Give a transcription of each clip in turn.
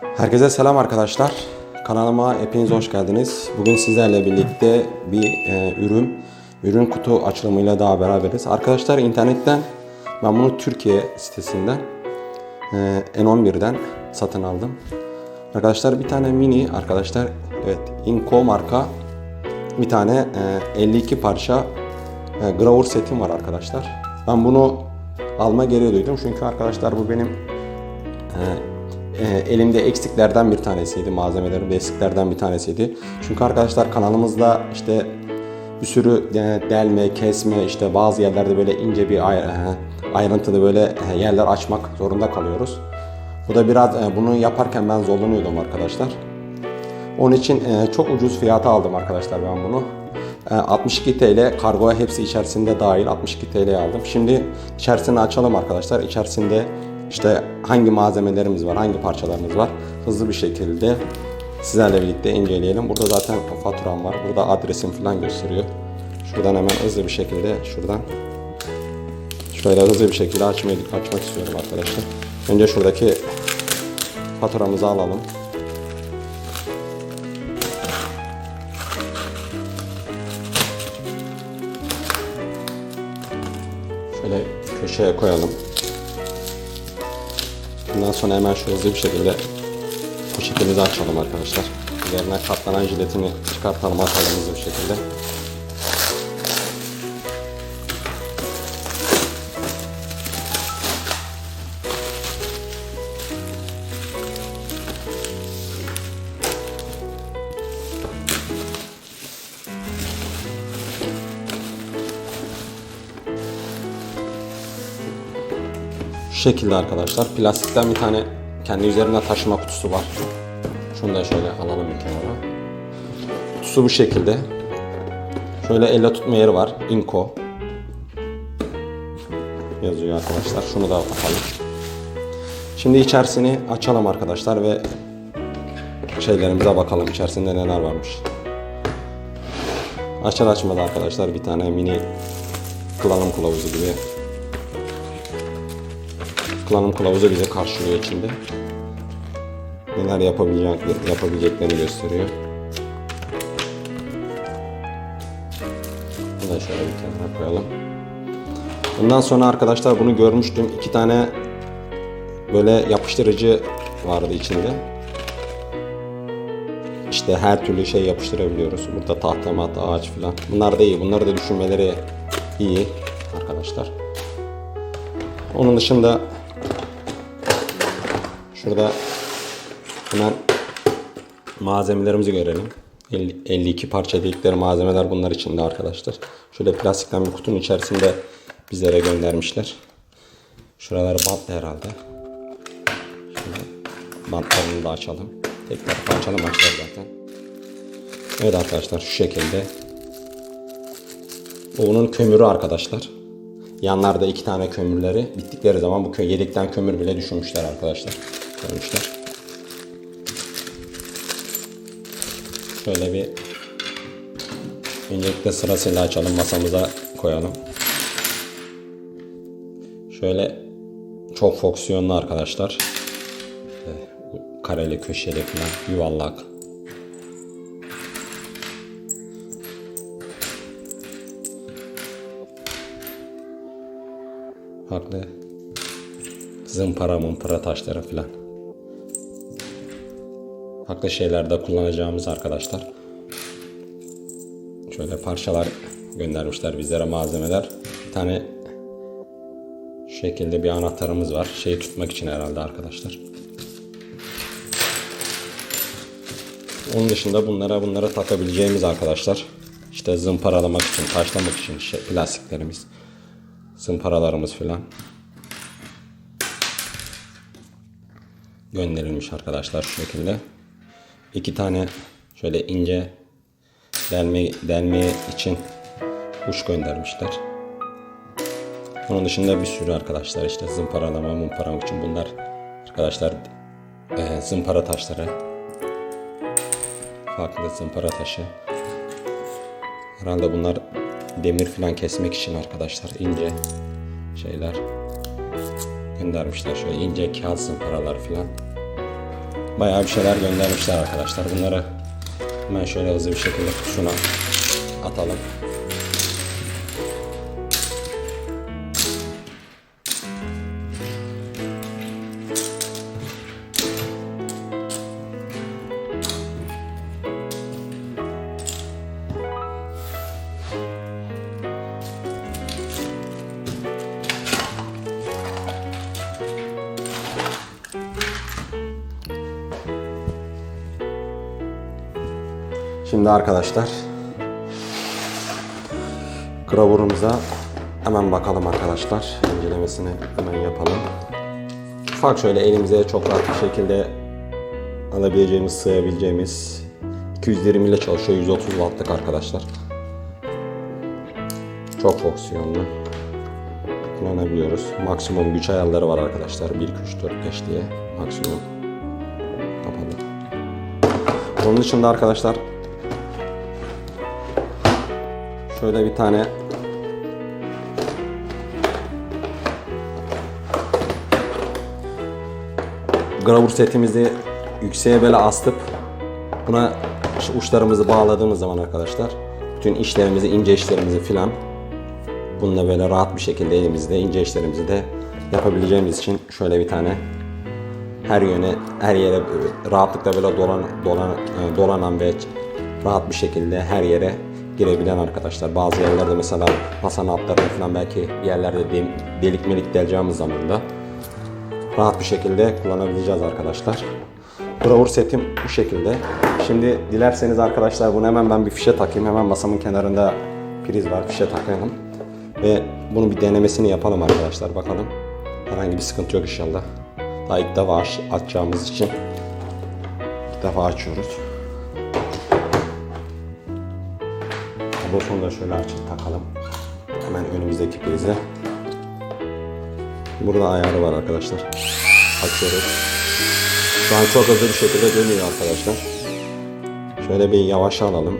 Herkese selam arkadaşlar. Kanalıma hepiniz hoş geldiniz. Bugün sizlerle birlikte bir e, ürün, ürün kutu açılımıyla daha beraberiz. Arkadaşlar internetten ben bunu Türkiye sitesinden e, N11'den satın aldım. Arkadaşlar bir tane mini arkadaşlar evet Inco marka bir tane e, 52 parça e, gravur setim var arkadaşlar. Ben bunu alma gereği duydum çünkü arkadaşlar bu benim e, elimde eksiklerden bir tanesiydi. Malzemelerin eksiklerden bir tanesiydi. Çünkü arkadaşlar kanalımızda işte bir sürü e, delme, kesme, işte bazı yerlerde böyle ince bir ay- e, ayrıntılı böyle e, yerler açmak zorunda kalıyoruz. Bu da biraz e, bunu yaparken ben zorlanıyordum arkadaşlar. Onun için e, çok ucuz fiyata aldım arkadaşlar ben bunu. E, 62 TL kargoya hepsi içerisinde dahil 62 TL aldım. Şimdi içerisini açalım arkadaşlar. İçerisinde işte hangi malzemelerimiz var, hangi parçalarımız var hızlı bir şekilde sizlerle birlikte inceleyelim. Burada zaten faturam var. Burada adresim falan gösteriyor. Şuradan hemen hızlı bir şekilde şuradan şöyle hızlı bir şekilde açmayı, açmak istiyorum arkadaşlar. Önce şuradaki faturamızı alalım. Şöyle köşeye koyalım. Bundan sonra hemen şu hızlı bir şekilde poşetimizi açalım arkadaşlar. Üzerine katlanan jiletini çıkartalım atalım hızlı bir şekilde. Şekilde arkadaşlar. Plastikten bir tane kendi üzerine taşıma kutusu var. Şunu da şöyle alalım bir kenara. Kutusu bu şekilde. Şöyle elle tutma yeri var. Inco. Yazıyor arkadaşlar. Şunu da atalım. Şimdi içerisini açalım arkadaşlar ve şeylerimize bakalım. İçerisinde neler varmış. Açar açmadı arkadaşlar bir tane mini kullanım kılavuzu gibi kullanım kılavuzu bize karşılıyor içinde. Neler yapabilecek, yapabileceklerini gösteriyor. Bunu da şöyle bir kenara koyalım. Bundan sonra arkadaşlar bunu görmüştüm. İki tane böyle yapıştırıcı vardı içinde. İşte her türlü şey yapıştırabiliyoruz. Burada tahta mahta ağaç falan. Bunlar da iyi. Bunları da düşünmeleri iyi arkadaşlar. Onun dışında Şurada hemen malzemelerimizi görelim. 50 52 parça dedikleri malzemeler bunlar içinde arkadaşlar. Şöyle plastikten bir kutunun içerisinde bizlere göndermişler. Şuraları bantlı herhalde. Şöyle bantlarını da açalım. Tek tarafı açalım açlar zaten. Evet arkadaşlar şu şekilde. Bu bunun kömürü arkadaşlar. Yanlarda iki tane kömürleri bittikleri zaman bu yedekten kömür bile düşünmüşler arkadaşlar. Koymuşlar. Şöyle bir öncelikle sırasıyla açalım masamıza koyalım. Şöyle çok fonksiyonlu arkadaşlar. Ee, bu Kareli köşeli falan yuvarlak. Farklı zımpara mımpara taşları filan. Farklı şeylerde kullanacağımız arkadaşlar. Şöyle parçalar göndermişler bizlere malzemeler. Bir tane şu şekilde bir anahtarımız var. Şeyi tutmak için herhalde arkadaşlar. Onun dışında bunlara bunlara takabileceğimiz arkadaşlar. İşte zımparalamak için, taşlamak için şey, plastiklerimiz zımparalarımız filan gönderilmiş arkadaşlar şu şekilde. İki tane şöyle ince delme, delme için uç göndermişler. Onun dışında bir sürü arkadaşlar işte zımparalama mumparalamak için bunlar arkadaşlar e, zımpara taşları. Farklı zımpara taşı. Herhalde bunlar demir falan kesmek için arkadaşlar ince şeyler göndermişler. Şöyle ince kağıt zımparalar falan bayağı bir şeyler göndermişler arkadaşlar. Bunları hemen şöyle hızlı bir şekilde şuna atalım. Şimdi arkadaşlar gravurumuza hemen bakalım arkadaşlar. İncelemesini hemen yapalım. Ufak şöyle elimize çok rahat bir şekilde alabileceğimiz, sığabileceğimiz 220 ile çalışıyor. 130 wattlık arkadaşlar. Çok fonksiyonlu. Kullanabiliyoruz. Maksimum güç ayarları var arkadaşlar. 1, 2, 3, 4, 5 diye. Maksimum. Kapalı. Onun dışında arkadaşlar şöyle bir tane. Gravur setimizi yükseğe böyle astıp buna uçlarımızı bağladığımız zaman arkadaşlar bütün işlerimizi, ince işlerimizi filan bununla böyle rahat bir şekilde elimizde ince işlerimizi de yapabileceğimiz için şöyle bir tane her yöne, her yere rahatlıkla böyle dolan, dolan, e, dolanan ve rahat bir şekilde her yere girebilen arkadaşlar. Bazı yerlerde mesela masanın altlarında falan belki yerlerde de- delik melik deleceğimiz zaman da rahat bir şekilde kullanabileceğiz arkadaşlar. Bravur setim bu şekilde. Şimdi dilerseniz arkadaşlar bunu hemen ben bir fişe takayım. Hemen masamın kenarında priz var fişe takayım. Ve bunu bir denemesini yapalım arkadaşlar bakalım. Herhangi bir sıkıntı yok inşallah. Daha ilk defa aç- açacağımız için ilk defa açıyoruz. Kablosunu da şöyle açıp takalım. Hemen önümüzdeki prize. Burada ayarı var arkadaşlar. Açıyoruz. Şu an çok hızlı bir şekilde dönüyor arkadaşlar. Şöyle bir yavaş alalım.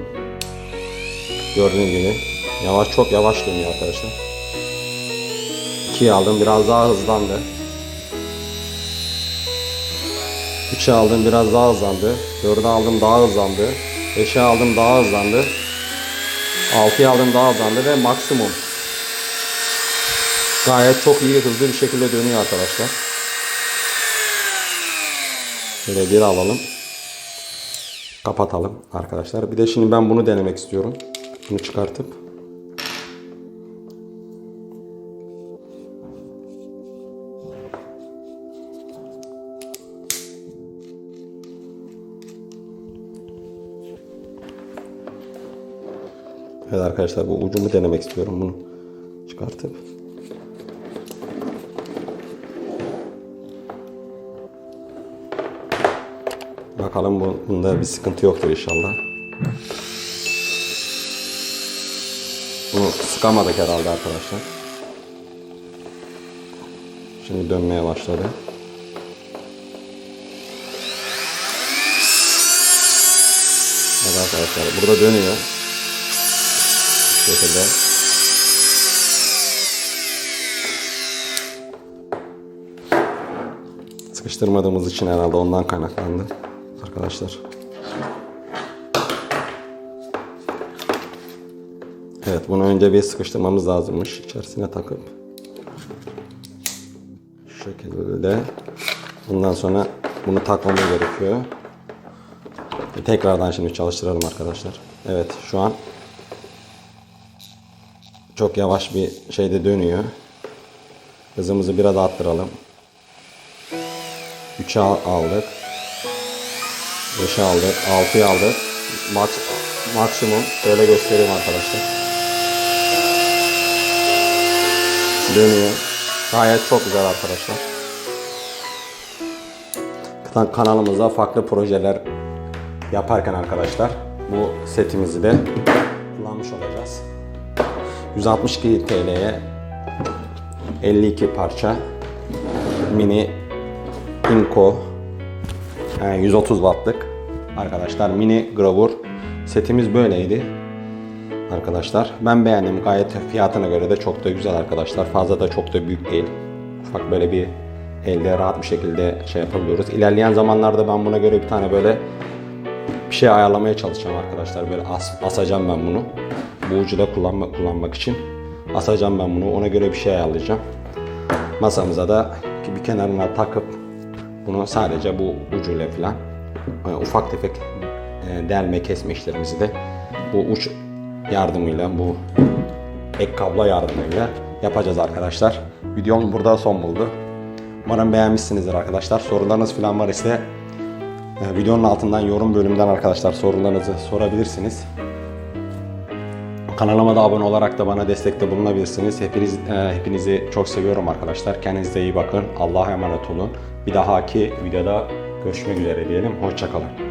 Gördüğünüz gibi yavaş çok yavaş dönüyor arkadaşlar. 2'yi aldım biraz daha hızlandı. 3'e aldım biraz daha hızlandı. 4'e aldım daha hızlandı. 5'e aldım daha hızlandı. 6'ya aldım daha hızlandı ve maksimum. Gayet çok iyi hızlı bir şekilde dönüyor arkadaşlar. Şöyle bir alalım. Kapatalım arkadaşlar. Bir de şimdi ben bunu denemek istiyorum. Bunu çıkartıp. Evet arkadaşlar bu ucunu denemek istiyorum bunu çıkartıp. Bakalım bu, bunda bir sıkıntı yoktur inşallah. Bunu sıkamadık herhalde arkadaşlar. Şimdi dönmeye başladı. Evet arkadaşlar burada dönüyor. Şekilde. Sıkıştırmadığımız için herhalde ondan kaynaklandı arkadaşlar. Evet bunu önce bir sıkıştırmamız lazımmış içerisine takıp şu şekilde bundan sonra bunu takmamız gerekiyor. Tekrardan şimdi çalıştıralım arkadaşlar. Evet şu an çok yavaş bir şeyde dönüyor. Hızımızı biraz arttıralım. 3'e aldık. 5'e aldık. 6'yı aldık. Max, maksimum. Şöyle göstereyim arkadaşlar. Dönüyor. Gayet çok güzel arkadaşlar. Kan- Kanalımızda farklı projeler yaparken arkadaşlar bu setimizi de kullanmış olacağız. 162 TL'ye 52 parça mini Inco yani 130 wattlık. Arkadaşlar mini gravur. Setimiz böyleydi arkadaşlar. Ben beğendim. Gayet fiyatına göre de çok da güzel arkadaşlar. Fazla da çok da büyük değil. Ufak böyle bir elde rahat bir şekilde şey yapabiliyoruz. İlerleyen zamanlarda ben buna göre bir tane böyle bir şey ayarlamaya çalışacağım arkadaşlar. Böyle as- asacağım ben bunu. Bu ucu da kullanma, kullanmak için. Asacağım ben bunu. Ona göre bir şey ayarlayacağım. Masamıza da bir kenarına takıp bunu sadece bu ucuyla falan e, ufak tefek e, delme kesme işlerimizi de bu uç yardımıyla bu ek kablo yardımıyla yapacağız arkadaşlar. Videom burada son buldu. Umarım beğenmişsinizdir arkadaşlar. Sorularınız falan var ise videonun altından yorum bölümünden arkadaşlar sorularınızı sorabilirsiniz. Kanalıma da abone olarak da bana destekte bulunabilirsiniz. Hepiniz, e, hepinizi çok seviyorum arkadaşlar. Kendinize iyi bakın. Allah'a emanet olun. Bir dahaki videoda görüşmek üzere diyelim. Hoşçakalın.